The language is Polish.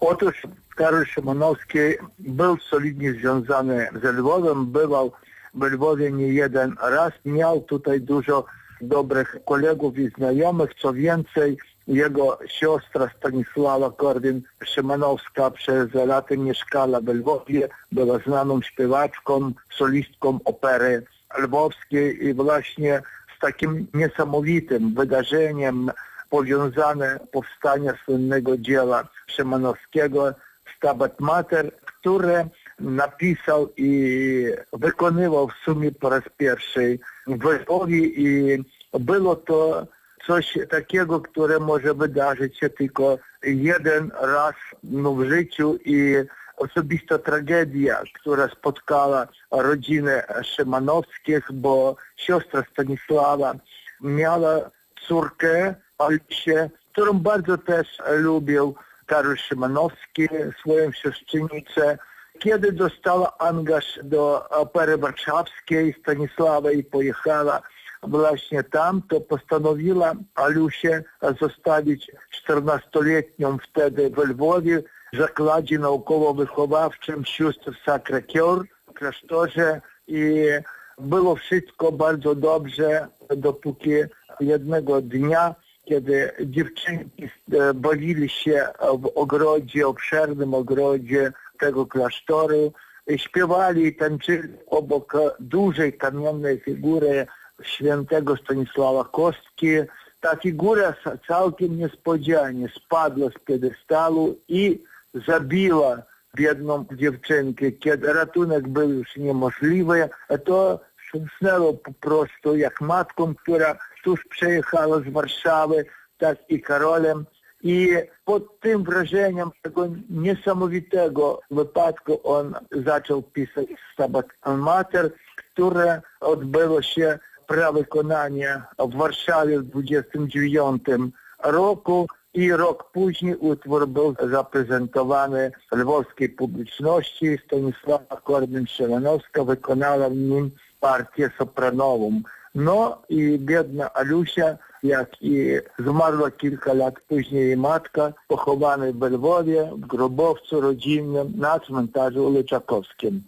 Otóż Karol Szymanowski był solidnie związany ze Lwowem, bywał w Lwowie nie jeden raz, miał tutaj dużo dobrych kolegów i znajomych, co więcej, jego siostra Stanisława Korwin-Szymanowska przez lata mieszkała w Lwowie, była znaną śpiewaczką, solistką opery lwowskiej i właśnie z takim niesamowitym wydarzeniem powiązane powstanie słynnego dzieła Szymanowskiego Stabat Mater, które napisał i wykonywał w sumie po raz pierwszy w Lwowie i było to coś takiego, które może wydarzyć się tylko jeden raz no, w życiu i osobista tragedia, która spotkała rodzinę Szymanowskich, bo siostra Stanisława miała córkę, Alisię, którą bardzo też lubił Karol Szymanowski, swoją siostrzenicę. Kiedy dostała angaż do opery warszawskiej Stanisława i pojechała właśnie tam, to postanowiła Alusię zostawić 14-letnią wtedy w Lwowie w zakładzie naukowo-wychowawczym sióstr Sacré-Cœur w klasztorze i było wszystko bardzo dobrze, dopóki jednego dnia, kiedy dziewczynki bawili się w ogrodzie, obszernym ogrodzie tego klasztoru, śpiewali i tańczyli obok dużej kamiennej figury świętego Stanisława Kostki. Ta figura całkiem niespodzianie spadła z piedestalu i zabiła biedną dziewczynkę. Kiedy ratunek był już niemożliwy, to wstrząsnęło po prostu jak matką, która tuż przejechała z Warszawy, tak i Karolem. I pod tym wrażeniem tego niesamowitego wypadku on zaczął pisać Stabat Mater, które odbyło się prawykonanie w Warszawie w 29 roku i rok później utwór był zaprezentowany lwowskiej publiczności. Stanisława Korwin-Szymanowska wykonała w nim sopranową. No i biedna Alusia, jak i zmarła kilka lat później jej matka, pochowana w Lwowie, w grobowcu rodzinnym na cmentarzu Lyczakowskim.